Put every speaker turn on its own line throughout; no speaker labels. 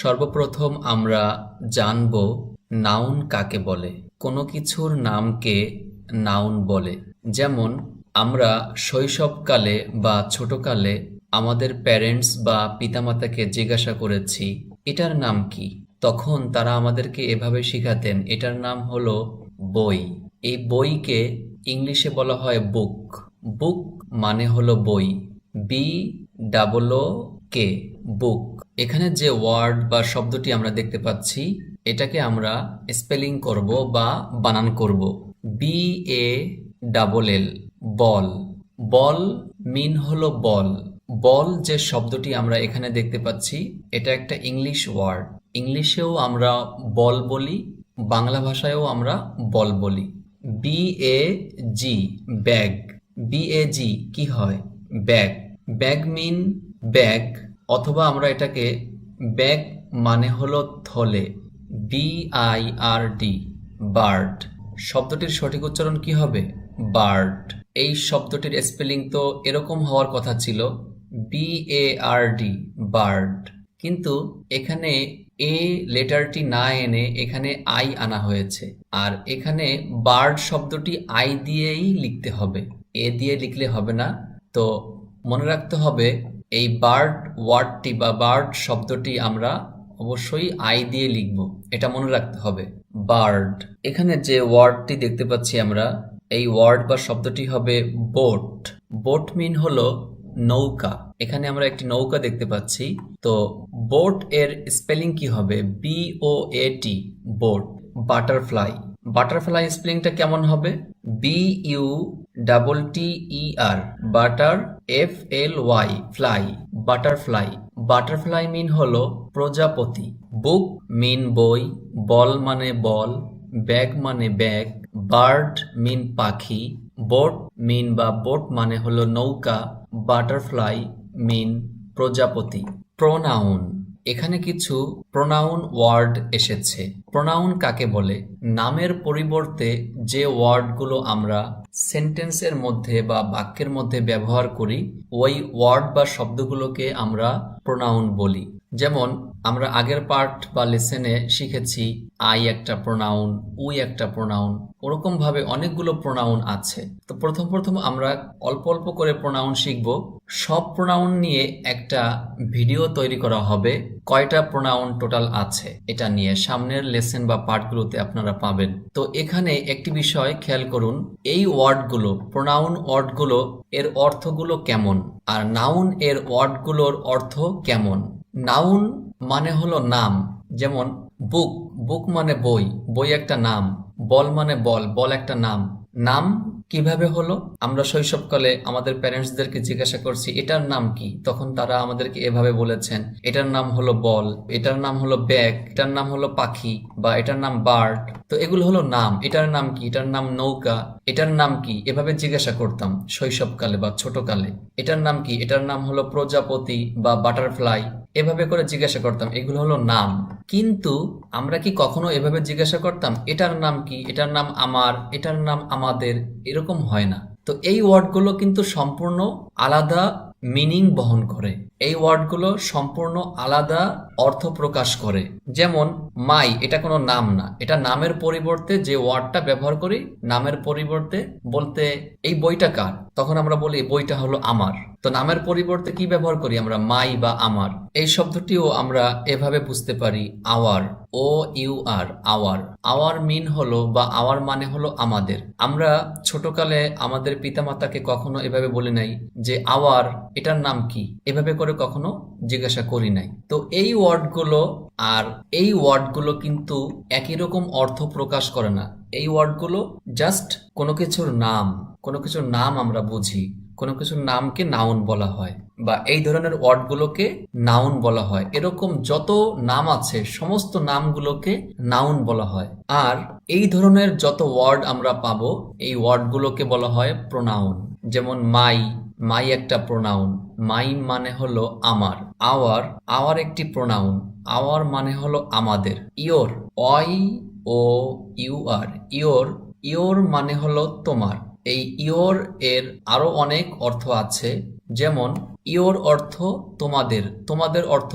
সর্বপ্রথম আমরা জানব নাউন কাকে বলে। কোনো কিছুর নামকে নাউন বলে। যেমন, আমরা শৈশবকালে বা ছোটকালে আমাদের প্যারেন্টস বা পিতামাতাকে জিজ্ঞাসা করেছি, এটার নাম কি? তখন তারা আমাদেরকে এভাবে শেখাতেন, এটার নাম হলো বই। এই বইকে ইংলিশে বলা হয় বুক। বুক মানে হলো বই। B double K book. এখানে যে ওয়ার্ড বা শব্দটি আমরা দেখতে পাচ্ছি, এটাকে আমরা স্পেলিং করব বা বানান করব। বি এ ডাবল এল বল। বল মিন হলো বল। বল যে শব্দটি আমরা এখানে দেখতে পাচ্ছি, এটা একটা ইংলিশ ওয়ার্ড ইংলিশেও আমরা বল বলি, বাংলা ভাষায়ও আমরা বল বলি। B A G bag B A G কি হয়? ব্যাগ ব্যাগ মিন ব্যাগ অথবা আমরা এটাকে ব্যাগ মানে হলো থলে B I R D bird শব্দটির সঠিক উচ্চারণ কি হবে? বার্ড এই শব্দটির স্পেলিং তো এরকম হওয়ার কথা ছিল B A R D bird কিন্তু এখানে এ লেটারটি না এনে এখানে আই আনা হয়েছে, আর এখানে বার্ড শব্দটি আই দিয়েই লিখতে হবে, এ দিয়ে লিখলে হবে না। তো মনে রাখতে হবে এই বার্ড ওয়ার্ডটি বা বার্ড শব্দটি আমরা অবশ্যই আই দিয়ে লিখব। এটা মনে রাখতে হবে। বার্ড। এখানে যে ওয়ার্ডটি দেখতে পাচ্ছি আমরা, এই ওয়ার্ড বা শব্দটি হবে বোট। বোট মিন হলো নৌকা। এখানে আমরা একটি নৌকা দেখতে পাচ্ছি। তো বোট এর স্পেলিং কি হবে? B O A boat, butterfly. Butterfly স্পেলিংটা কেমন হবে? B U double T E R butter F L Y fly butterfly butterfly mean হলো প্রজাপতি। বুক মিন বই বল মানে বল ব্যাগ মানে ব্যাগ বার্ড মিন পাখি বোট মিন বা বোট মানে হলো নৌকা বাটারফ্লাই মিন প্রজাপতি। প্রোনাউন এখানে কিছু প্রোনাউন ওয়ার্ড এসেছে। প্রোনাউন কাকে বলে? নামের পরিবর্তে যে ওয়ার্ডগুলো আমরা সেন্টেন্সের মধ্যে বা বাক্যের মধ্যে ব্যবহার করি, ওই ওয়ার্ড বা শব্দগুলোকে আমরা প্রোনাউন বলি। যেমন, আমরা আগের পার্ট বা লেসেনে শিখেছি, আই একটা প্রোনাউন উই একটা প্রোনাউন ওরকম ভাবে অনেকগুলো প্রোনাউন আছে। তো প্রথম প্রথম আমরা অল্প অল্প করে প্রোনাউন শিখব। সব প্রোনাউন নিয়ে একটা ভিডিও তৈরি করা হবে। কয়টা প্রোনাউন টোটাল আছে? এটা নিয়ে সামনের লেসেন বা পার্টগুলোতে আপনারা পাবেন। তো এখানে একটি বিষয় খেয়াল করুন, এই ওয়ার্ডগুলো প্রোনাউন ওয়ার্ডগুলো এর অর্থগুলো কেমন? আর নাউন এর ওয়ার্ডগুলোর অর্থ কেমন? নাউন মানে হলো নাম, যেমন বুক বুক মানে বই বই একটা নাম বল মানে বল বল একটা নাম। নাম কীভাবে হলো? আমরা শৈশবকালে আমাদের প্যারেন্টসদেরকে জিজ্ঞাসা করছি, এটার নাম কি? তখন তারা আমাদেরকে এভাবে বলেছেন, এটার নাম হলো বল, এটার নাম হলো ব্যাগ, এটার নাম হলো পাখি বা এটার নাম বার্ড। তো এগুলো হলো নাম। এটার নাম কি? এটার নাম নৌকা। এটার নাম কি? এভাবে জিজ্ঞাসা করতাম শৈশবকালে বা ছোটকালে। এটার নাম কি? এটার নাম হলো প্রজাপতি বা বাটারফ্লাই। এভাবে করে জিজ্ঞাসা করতাম, এগুলো হলো নাম। কিন্তু আমরা কি কখনো এভাবে জিজ্ঞাসা করতাম, এটার নাম কি? এটার নাম আমার, এটার নাম আমাদের? এরকম হয় না। তো এই ওয়ার্ডগুলো কিন্তু সম্পূর্ণ আলাদা মিনিং বহন করে। এই ওয়ার্ডগুলো সম্পূর্ণ আলাদা অর্থ প্রকাশ করে। যেমন, মাই এটা কোনো নাম না। এটা নামের পরিবর্তে যে ওয়ার্ডটা ব্যবহার করি, নামের পরিবর্তে বলতে, এই বইটা কার? তখন আমরা বলি বইটা হলো আমার। তো নামের পরিবর্তে কি ব্যবহার করি আমরা? মাই বা আমার এই শব্দটিও আমরা এভাবে বুঝতে পারি, our O U R our our mean হলো বা আওয়ার মানে হলো আমাদের। আমরা ছোটকালে আমাদের পিতামাতাকে কখনো এভাবে বলি নাই যে, আওয়ার এটার নাম কি? এভাবে করে কখনো জিজ্ঞাসা করি নাই। তো এই ওয়ার্ডগুলো আর এই ওয়ার্ডগুলো কিন্তু একই রকম অর্থ প্রকাশ করে না। এই ওয়ার্ডগুলো জাস্ট কোনো কিছুর নাম, কোনো কিছুর নাম আমরা বুঝি, কোনো কিছুর নামকে নাউন বলা হয় বা এই ধরনের ওয়ার্ডগুলোকে নাউন বলা হয়। এরকম যত নাম আছে, সমস্ত নামগুলোকে নাউন বলা হয়। আর এই ধরনের যত ওয়ার্ড আমরা পাবো, এই ওয়ার্ডগুলোকে বলা হয় প্রোনাউন যেমন মাই মাই একটা প্রোনাউন মাই মানে হলো আমার আওয়ার আওয়ার একটি প্রোনাউন আওয়ার মানে হলো আমাদের your Y O U R your your মানে হলো তোমার, এই ইয়োর এর আরও অনেক অর্থ আছে যেমন, ইয়োর অর্থ তোমাদের তোমাদের অর্থ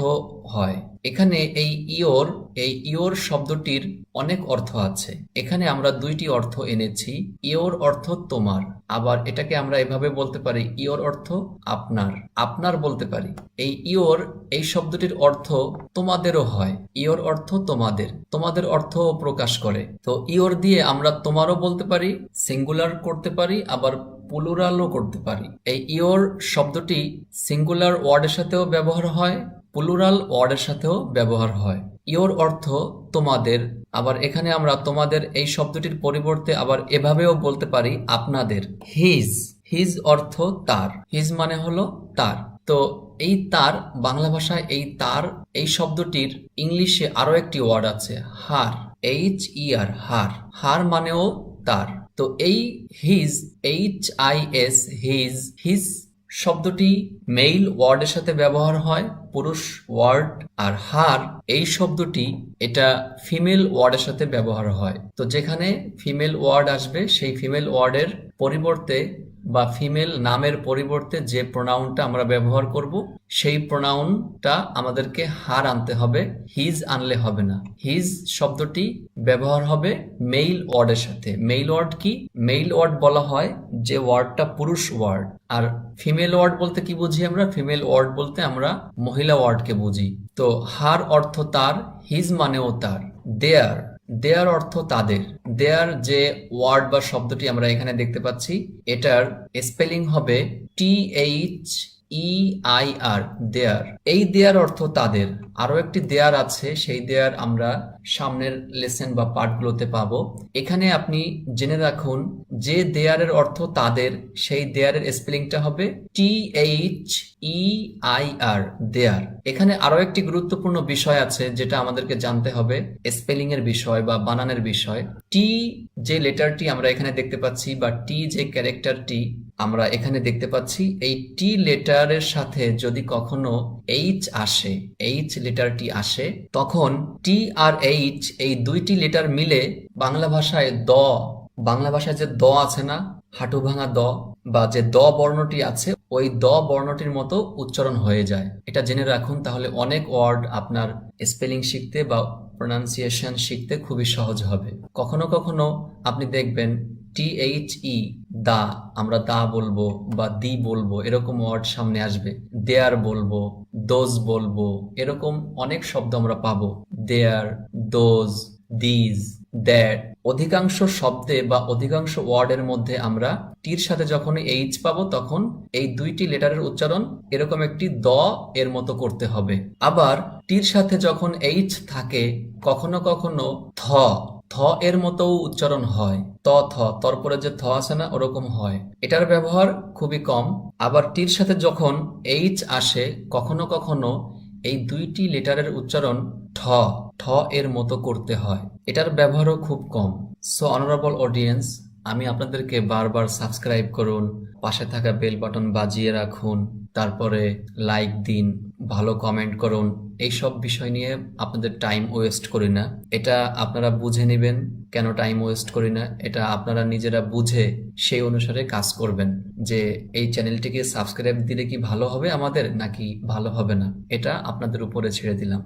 হয়। এখানে এই ইয়োর এই ইয়োর শব্দটির অনেক অর্থ আছে। এখানে আমরা দুইটি অর্থ এনেছি, ইয়োর অর্থ তোমার। আবার এটাকে আমরা এভাবে বলতে পারি, ইয়োর অর্থ আপনার। আপনার বলতে পারি, এই ইয়োর এই শব্দটির অর্থ তোমাদেরও হয়, ইয়োর অর্থ তোমাদের। তোমাদের অর্থ প্রকাশ করে। তো ইয়োর দিয়ে আমরা তোমারও বলতে পারি, সিঙ্গুলার করতে পারি, আবার প্লুরালও করতে পারি। এই ইওর শব্দটি সিঙ্গুলার ওয়ার্ডের সাথেও ব্যবহার হয় প্লুরাল ওয়ার্ডের সাথেও ব্যবহার হয়। ইওর অর্থ তোমাদের, আবার এখানে আমরা তোমাদের এই শব্দটির পরিবর্তে আবার এভাবেও বলতে পারি, আপনাদের। হিজ হিজ অর্থ তার। হিজ মানে হলো তার। তো এই তার, বাংলা ভাষায় এই তার, এই শব্দটির ইংলিশে আরও একটি ওয়ার্ড আছে, হার। এইচ ই আর হার। হার মানেও তার। তো এই his H I S his his শব্দটি মেইল ওয়ার্ডের সাথে ব্যবহার হয়, পুরুষ ওয়ার্ড আর হার এই শব্দটি এটা ফিমেল ওয়ার্ডের সাথে ব্যবহার হয়। তো যেখানে ফিমেল ওয়ার্ড আসবে, সেই ফিমেল ওয়ার্ডের পরিবর্তে বা ফিমেল নামের পরিবর্তে যে প্রোনাউনটা আমরা ব্যবহার করব, সেই প্রোনাউনটা আমাদেরকে হার আনতে হবে হিজ আনলে হবে না। হিজ শব্দটি ব্যবহার হবে মেইল ওয়ার্ডের সাথে। মেইল ওয়ার্ড কি? মেইল ওয়ার্ড বলা হয় যে ওয়ার্ডটা পুরুষ ওয়ার্ড। আর ফিমেল ওয়ার্ড বলতে কি বুঝি আমরা? ফিমেল ওয়ার্ড বলতে আমরা মহিলা ওয়ার্ডকে বুঝি। তো হার অর্থ তার হিজ মানেও তার। দেয়ার দেয়ার অর্থ তাদের। দেয়ার যে ওয়ার্ড বা শব্দটি আমরা এখানে দেখতে পাচ্ছি এটার স্পেলিং হবে টি এইচ ই আই আর দেয়ার এই দেয়ার অর্থ তাদের। আরও একটি দেয়ার আছে, সেই দেয়ার আমরা সামনের লেসন বা পার্টগুলোতে পাবো। এখানে আপনি জেনে রাখুন যে দেয়ারের অর্থ তাদের, সেই দেয়ারের স্পেলিংটা হবে টি এইচ ই আই আর দেয়ার এখানে আরও একটি গুরুত্বপূর্ণ বিষয় আছে যেটা আমাদেরকে জানতে হবে স্পেলিং এর বিষয় বা বানানের বিষয়। টি যে লেটারটি আমরা এখানে দেখতে পাচ্ছি বা টি যে ক্যারেক্টারটি আমরা এখানে দেখতে পাচ্ছি এই টি লেটারের সাথে যদি কখনো এইচ আসে এইচ লেটারটি আসে, তখন টি আর এইচ এই দুইটি লেটার মিলে বাংলা ভাষায় দ, বাংলা ভাষায় যে দ আছে না, হাঁটু ভাঙা দ বা যে দ বর্ণটি আছে, ওই দ বর্ণটির মতো উচ্চারণ হয়ে যায়। এটা জেনে রাখুন, তাহলে অনেক ওয়ার্ড আপনার স্পেলিং শিখতে বা প্রনাউন্সিয়েশন শিখতে খুবই সহজ হবে। কখনো কখনো আপনি দেখবেন টি এইচ ই দা, আমরা দা বলব বা দি বলব, এরকম ওয়ার্ড সামনে আসবে। দেয়ার বলব, দোজ বলব, এরকম অনেক শব্দ আমরা পাবো। দেয়ার, দোজ, দিজ, দ্যাট, অধিকাংশ শব্দে বা অধিকাংশ ওয়ার্ডের মধ্যে আমরা টির সাথে যখন এইচ পাবো, তখন এই দুইটি লেটারের উচ্চারণ এরকম একটি দ এর মতো করতে হবে। আবার টির সাথে যখন এইচ থাকে, কখনো কখনো থ থ এর মতো উচ্চারণ হয়। ত, থ, তারপরে যে থ আছে না, ওরকম হয়। এটার ব্যবহার খুবই কম। আবার টির সাথে যখন এইচ আসে, কখনো কখনো এই দুইটি লেটারের উচ্চারণ ঠ ঠ এর মতো করতে হয়। এটার ব্যবহারও খুব কম। সো অনারেবল অডিয়েন্স আমি আপনাদেরকে বারবার সাবস্ক্রাইব করুন, পাশে থাকা বেল বাটন বাজিয়ে রাখুন। তারপরে লাইক দিন, ভালো কমেন্ট করুন, এইসব বিষয় নিয়ে আপনাদের টাইম ওয়েস্ট করি না। এটা আপনারা বুঝে নেবেন, কেন টাইম ওয়েস্ট করি না, এটা আপনারা নিজেরা বুঝে সেই অনুসারে কাজ করবেন। যে এই চ্যানেলটিকে সাবস্ক্রাইব দিলে কি ভালো হবে আমাদের, নাকি ভালো হবে না, এটা আপনাদের উপরে ছেড়ে দিলাম।